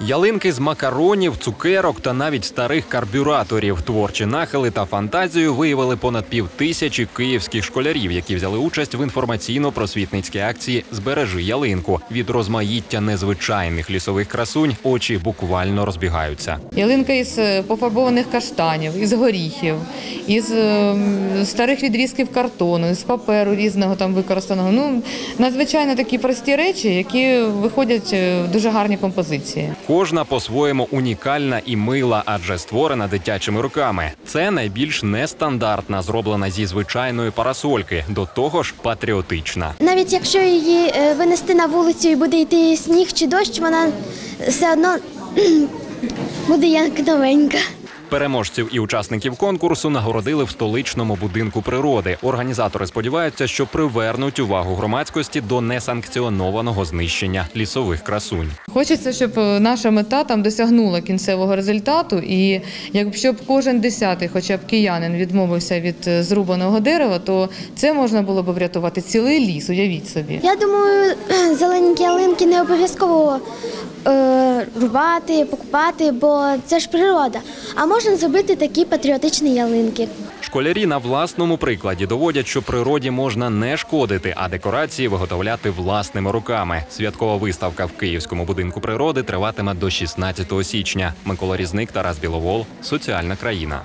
Ялинки з макаронів, цукерок та навіть старих карбюраторів. Творчі нахили та фантазію виявили понад пів тисячі київських школярів, які взяли участь в інформаційно-просвітницькій акції Збережи ялинку. Від розмаїття незвичайних лісових красунь очі буквально розбігаються. Ялинка із е, пофарбованих каштанів, із горіхів, із е, старих відрізків картону, з паперу різного там використаного. Ну надзвичайно такі прості речі, які виходять е, в дуже гарні композиції. Кожна по-своєму унікальна і мила, адже створена дитячими руками. Це найбільш нестандартна, зроблена зі звичайної парасольки, до того ж патріотична. Навіть якщо її е, винести на вулицю і буде йти сніг чи дощ, вона все одно буде як новенька. Переможців і учасників конкурсу нагородили в столичному будинку природи. Організатори сподіваються, що привернуть увагу громадськості до несанкціонованого знищення лісових красунь. Хочеться, щоб е, наша мета там досягнула кінцевого результату, і якщо б кожен десятий, хоча б киянин, відмовився від е, зрубаного дерева, то це можна було б врятувати цілий ліс. Уявіть собі. Я думаю, зелененькі ялинки не обов'язково е, рубати, покупати, бо це ж природа. А можна зробити такі патріотичні ялинки. Школярі на власному прикладі доводять, що природі можна не шкодити, а декорації виготовляти власними руками. Святкова виставка в Київському будинку природи триватиме до 16 січня. Микола Різник, Тарас Біловол, соціальна країна.